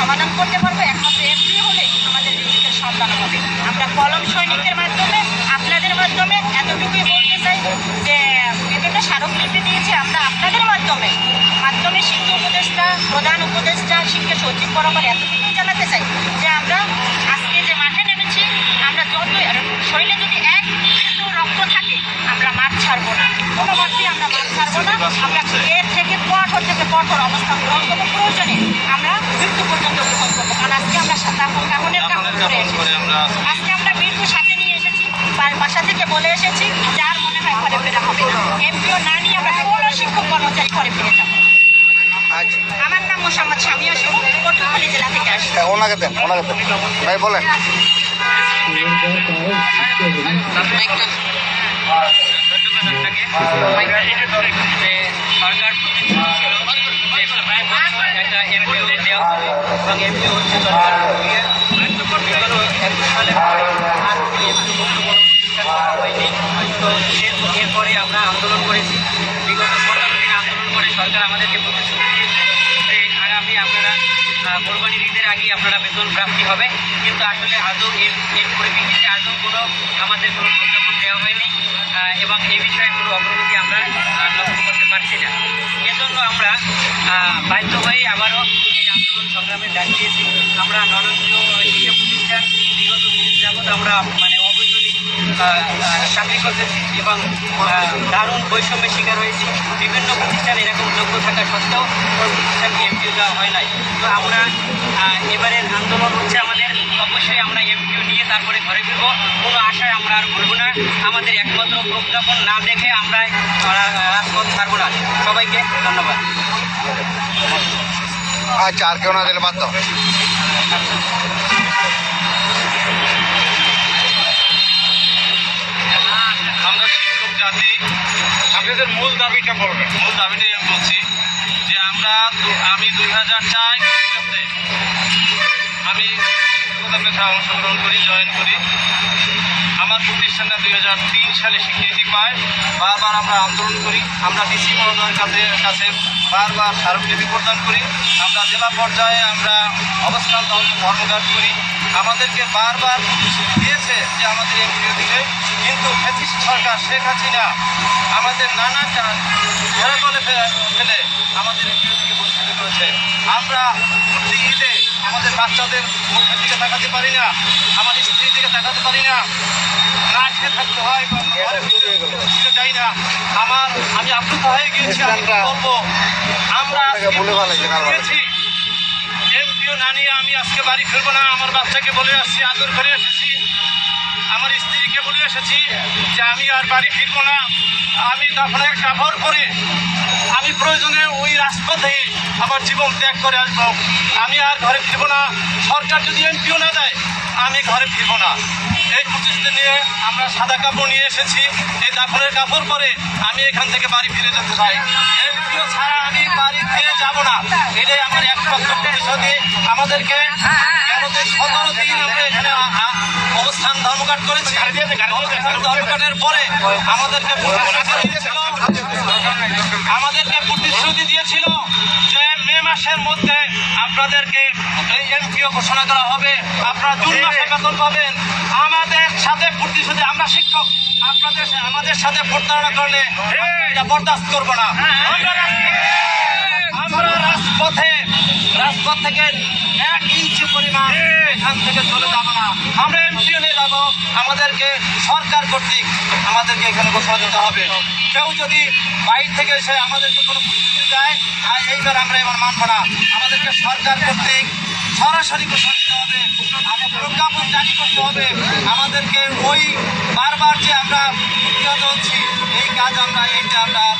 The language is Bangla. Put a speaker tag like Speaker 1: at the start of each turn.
Speaker 1: সমাধান করতে পারব, একমাত্র এমপি হলে আমাদের বিদ্যুতের সন্ধান হবে। আমরা কলম সৈনিকের মাধ্যমে, আপনাদের মাধ্যমে এতটুকুই বলতে চাই যে বিভিন্ন স্মারকলিপি দিয়েছে আমরা আপনাদের মাধ্যমে। মাধ্যমে শিক্ষা উপদেষ্টা, প্রধান উপদেষ্টা, শিক্ষা সচিব বরাবর এতটুকুই জানাতে চাই যে আমরা আজকে যে মাঠে নেমেছি, আমরা আর শরীরে যদি এক রক্ত থাকে, আমরা মাঠ ছাড়বো না। কোনো মাঠে আমরা মাঠ ছাড়বো না। আমরা এর থেকে কঠোর থেকে কঠোর অবস্থান গ্রহণ করব প্রয়োজনে আমরা মৃত্যু পর্যন্ত গ্রহণ করব। কারণ আজকে আমরা কাহনের কাহন করে আজকে আমরা মৃত্যু সাথে নিয়ে এসেছি। বাসা থেকে বলে এসেছি যার মনে হয় ঘরে ফেরা হবে না। এমপিও না নিয়ে আমরা কোনো শিক্ষক কর্মচারী ঘরে ফিরে যাব। আমার নাম মোসাম্মদ শামিয়া শুভ পটুয়াখালী জেলা থেকে আসছি।
Speaker 2: হ্যাঁ, ওনাকে দেন ওনাকে দেন। ভাই বলেন।
Speaker 3: সরকার ছিল যে একটা এমপিওদের দেওয়া হবে এবং এমপিও হচ্ছে দরকার বিগত একুশ সালের পরে আর কোনো এমপিও কোনো প্রতিষ্ঠান করা হয়নি এরপরে আমরা আন্দোলন করেছি বিগত দিন আন্দোলন করে সরকার আমাদেরকে প্রতিশ্রুতি দিয়েছে আগামী আপনারা কোরবানির ঈদের আগে আপনারা বেতন প্রাপ্তি হবে কিন্তু আসলে আদৌ এর পরিপ্রেক্ষিতে আদৌ কোনো আমাদের কোনো প্রজ্ঞাপন দেওয়া হয়নি। এবং এই বিষয়ে কোনো অগ্রগতি আমরা লক্ষ্য করতে পারছি না। এজন্য আমরা বাধ্য হয়ে আবারও এই আন্দোলন সংগ্রামে দিয়েছি। আমরা শিক্ষা প্রতিষ্ঠান, বিগত দিন যাবৎ আমরা মানে অবৈতনিক চাকরি করতেছি এবং দারুণ বৈষম্যের শিকার হয়েছি। বিভিন্ন প্রতিষ্ঠান এরকম যোগ্য থাকা সত্ত্বেও কোনো প্রতিষ্ঠানকে এমপিও দেওয়া হয় নাই। তো আমরা এবারের আন্দোলন হচ্ছে আমাদের অবশ্যই আমরা এমপিও নিয়ে তারপরে ঘরে ফিরবো। কোনো আশায় আমরা আর ভুলবো না। আমাদের একমাত্র প্রজ্ঞাপন না দেখে আমরা রাজপথ ছাড়বো না। সবাইকে ধন্যবাদ।
Speaker 2: আচ্ছা আর কেউ না দিলে বাদ দাও।
Speaker 4: আমরা শিক্ষক জাতি আপনাদের মূল দাবিটা বলবেন। মূল দাবিটাই আমি বলছি যে আমরা আমি দুই হাজার চার খ্রিস্টাব্দে আমি অংশগ্রহণ করি, জয়েন করি। আমার প্রতিষ্ঠানটা দুই হাজার তিন সালে স্বীকৃতি পায়। বারবার আমরা আন্দোলন করি। আমরা ডিসি মহোদয়ের কাছে কাছে বারবার স্মারকলিপি প্রদান করি। আমরা জেলা পর্যায়ে আমরা অবস্থান ধর্মঘাট করি। আমাদেরকে বারবার প্রতিশ্রুতি দিয়েছে যে আমাদের এমপিও দিবে কিন্তু ফ্যাসিস্ট সরকার শেখ হাসিনা আমাদের নানা ধরে বলে ফেলে আমাদের এমপিও থেকে বঞ্চিত করেছে। আমরা প্রতি ঈদে আমাদের বাচ্চাদের মুখের দিকে তাকাতে পারি না আমার স্ত্রীর দিকে তাকাতে পারি না। না খেয়ে থাকতে হয় যাই না। আমার আমি আপ্লুত হয়ে গিয়েছি আমি বলব? আমরা দিয়েছি এমপিও না নিয়ে আমি আজকে বাড়ি ফিরবো না আমার বাচ্চাকে বলে আসছি আদর করে এসেছি। আমার স্ত্রীকে বলে এসেছি যে আমি আর বাড়ি ফিরবো না। আমি দাফনের কাপড় করে আমি প্রয়োজনে ওই রাজপথে আমার জীবন ত্যাগ করে আসব। আমি আর ঘরে ফিরবো না। সরকার যদি এমপিও না দেয় আমি ঘরে ফিরবো না। এই প্রতিশ্রুতি নিয়ে আমরা সাদা কাপড় নিয়ে এসেছি। এই দাফনের কাপড় পরে আমি এখান থেকে বাড়ি ফিরে যেতে চাই। এমপিও ছাড়া আমি বাড়ি ফিরে যাব না। এটাই আমার একমাত্র প্রতিশ্রুতি। আমাদেরকে কেন যে সতেরো দিন আমরা এখানে অবস্থান ধর্মঘাট করেছি। ধর্মঘাটের পরে আমাদেরকে আমাদেরকে প্রতিশ্রুতি দিয়েছিল যে মে মাসের মধ্যে আপনাদেরকে এই এমপিও ঘোষণা করা হবে। আপনারা জুন মাসে বেতন পাবেন। আমাদের সাথে প্রতিশ্রুতি, আমরা শিক্ষক, আপনাদের আমাদের সাথে প্রতারণা করলে এটা বরদাস্ত করব না। আমরা রাজপথে রাজপথ থেকে এখান থেকে চলে যাব না। আমরা এমপিও নিয়ে আমাদেরকে সরকার কর্তৃক আমাদেরকে এখানে ঘোষণা দিতে হবে। কেউ যদি বাইরে থেকে এসে আমাদেরকে কোনো দেয়, আর এইবার আমরা এবার মানবো না। আমাদেরকে সরকার কর্তৃক সরাসরি ঘোষণা দিতে হবে। আমাদের প্রজ্ঞাপন জারি করতে হবে। আমাদেরকে ওই বারবার যে আমরা প্রতিহত হচ্ছি, এই কাজ আমরা, এইটা আমরা